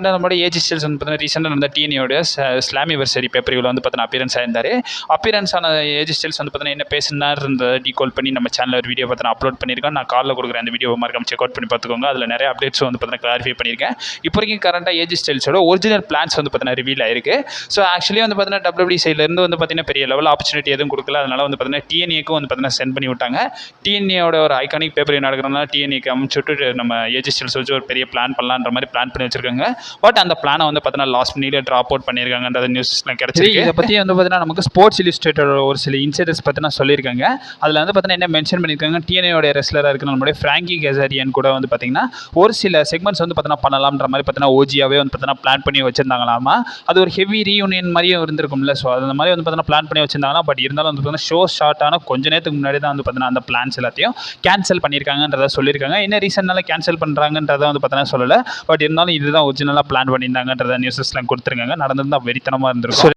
அந்த நம்மளோட age stills வந்து பார்த்தீங்கன்னா ரீசெண்டாக நடந்த டிஎனியோட ஸ்லாமிவர்சரி பேப்பர் இவ்வளோ வந்து பார்த்தீங்கன்னா அப்பியரன்ஸ் ஆயிருந்தார். அப்பியரன்ஸ் ஆன ஏஜ் ஸ்டில்ஸ் வந்து பார்த்தீங்கன்னா என்ன பேசினார்ன்றத டீகோல் பண்ணி நம்ம சேனலில் ஒரு வீடியோ பார்த்தீங்கன்னா அப்லோட் பண்ணியிருக்கோம். நான் காலில் கொடுக்குறேன் அந்த வீடியோ மறக்காம செக் அவுட் பண்ணி பார்த்துக்கோங்க. அதில் நிறைய அப்டேட்ஸ் வந்து பார்த்தீங்கன்னா கிளாரிஃபை பண்ணியிருக்கேன். இப்போ வரைக்கும் கரண்ட்டாக ஏஜ் ஸ்டைல்ஸோட ஒரிஜினல் பிளான்ஸ் வந்து பார்த்தீங்கன்னா ரிவீல் ஆயிருக்கு. ஸோ ஆக்சுவலி வந்து பார்த்தீங்கன்னா டபிள்யூடி சைட்லேருந்து வந்து பார்த்தீங்கன்னா பெரிய லெவல் ஆப்பர்ச்சுனிட்டி எதுவும் கொடுக்கல. அதனால் வந்து பார்த்தீங்கன்னா டிஎன்ஏக்கும் வந்து பார்த்தீங்கன்னா சென்ட் பண்ணி விட்டாங்க. டிஎன்ஏயோட ஒரு ஐகானிக் பேப்பர் நடக்கிறதுனால டிஎன்ஏக்கு அமைச்சுட்டு நம்ம ஏஜ் ஸ்டைல்ஸ் வச்சு ஒரு பெரிய பிளான் பண்ணலான்ற மாதிரி பிளான் பண்ணி வச்சிருக்காங்க. பட் அந்த பிளானை வந்து பார்த்தீங்கன்னா லாஸ்ட் மினிட்ல ட்ராப் அவுட் பண்ணியிருக்காங்கன்றது நியூஸ்லாம் கிடைச்சிருக்கு இதை பற்றி வந்து பார்த்தீங்கன்னா நமக்கு ஸ்போர்ட்ஸ் இல்லுஸ்ட்ரேட்டர் ஒரு சில இன்சைடர்ஸ் பற்றினா சொல்லியிருக்காங்க அதில் வந்து பார்த்தீங்கன்னா என்ன மென்ஷன் பண்ணியிருக்காங்க டிஎன்ஏயோட ரெஸ்லராக இருக்கிற நம்மளுடைய ஃப்ராங்கி கெசாரியன் கூட வந்து பார்த்தீங்கன்னா ஒரு சில செக்மெண்ட்ஸ் வந்து பார்த்தீங்கன்னா பண்ணலாம்ன்ற மாதிரி பார்த்தீங்கன்னா ஓஜியாவே வந்து பார்த்தீங்கன்னா பிளான் பண்ணி வச்சிருந்தாங்களாமா அது ஒரு ஹெவி ரீயூனியன் மாதிரியும் இருந்திருக்கும்ல ஸோ அந்த மாதிரி வந்து பார்த்தீங்கன்னா பிளான் பண்ணி வச்சிருந்தாங்கன்னா பட் இருந்தாலும் வந்து பார்த்தீங்கன்னா ஷோ ஷார்ட் ஆன கொஞ்ச நேரத்துக்கு முன்னாடி தான் வந்து பார்த்தீங்கன்னா அந்த பிளான்ஸ் எல்லாத்தையும் கேன்சல் பண்ணியிருக்காங்கன்றத சொல்லியிருக்காங்க என்ன ரீசன்னால கேன்சல் பண்ணுறாங்கன்றத வந்து பார்த்தீங்கன்னா சொல்லலை பட் இருந்தாலும் இதுதான் ஒரிஜினலாக பிளான் பண்ணியிருந்தாங்கன்றத நியூஸஸ்லாம் கொடுத்துருக்காங்க. நடந்திருந்தால் வெறித்தனமாக இருந்திருக்கும்.